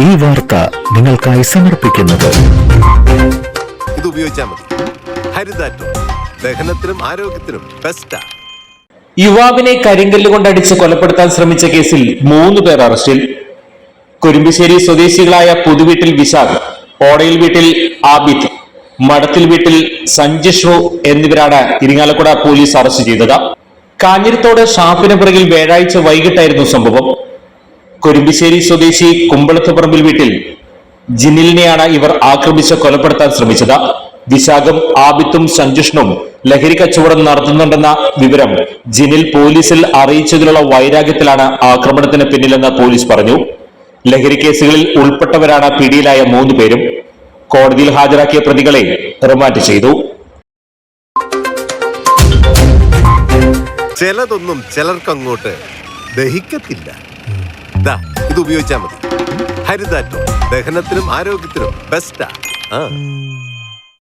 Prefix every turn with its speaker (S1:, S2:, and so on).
S1: ഈ വാർത്ത നിങ്ങൾക്കായി സമർപ്പിക്കുന്നത്.
S2: ഇത് ഉപയോഗിച്ചാൽ മതി. ഹരിതാറ്റോ. ദഹനത്തിനും ആരോഗ്യത്തിനും ബെസ്റ്റാ
S3: യുവാവിനെ കരിങ്കല്ല് കൊണ്ടടിച്ച് കൊലപ്പെടുത്താൻ ശ്രമിച്ച കേസിൽ മൂന്ന് പേർ അറസ്റ്റിൽ കുരുമ്പിശ്ശേരി സ്വദേശികളായ പുതുവീട്ടിൽ വിശാഖ് ഓടയിൽ വീട്ടിൽ ആബിദ് മടത്തിൽ വീട്ടിൽ സഞ്ജിഷ് എന്നിവരാണ് ഇരിങ്ങാലക്കുട പോലീസ് അറസ്റ്റ് ചെയ്തത്. കാഞ്ഞിരത്തോട് ഷാപ്പിന് പിറകിൽ വ്യാഴാഴ്ച വൈകിട്ടായിരുന്നു സംഭവം. കുരുമ്പിശ്ശേരി സ്വദേശി കുമ്പളത്ത് പറമ്പിൽ വീട്ടിൽ ജിനിലിനെയാണ് ഇവർ ആക്രമിച്ച് കൊലപ്പെടുത്താൻ ശ്രമിച്ചത്. വിശാഖം ആബിത്തും സഞ്ജുഷ്ണും ലഹരി കച്ചവടം നടത്തുന്നുണ്ടെന്ന വിവരം ജിനിൽ പോലീസിൽ അറിയിച്ചതിലുള്ള വൈരാഗ്യത്തിലാണ് ആക്രമണത്തിന് പിന്നിലെന്ന് പോലീസ് പറഞ്ഞു. ലഹരി കേസുകളിൽ ഉൾപ്പെട്ടവരാണ് പിടിയിലായ മൂന്ന് പേരും. കോടതിയിൽ ഹാജരാക്കിയ പ്രതികളെ റിമാൻഡ് ചെയ്തു.
S2: ചിലതൊന്നും ചിലർക്കങ്ങോട്ട് ദഹിക്കത്തില്ല. ദാ ഇത് ഉപയോഗിച്ചാൽ മതി. ഹരിതാറ്റോ ദഹനത്തിനും ആരോഗ്യത്തിനും ബെസ്റ്റാ ആ.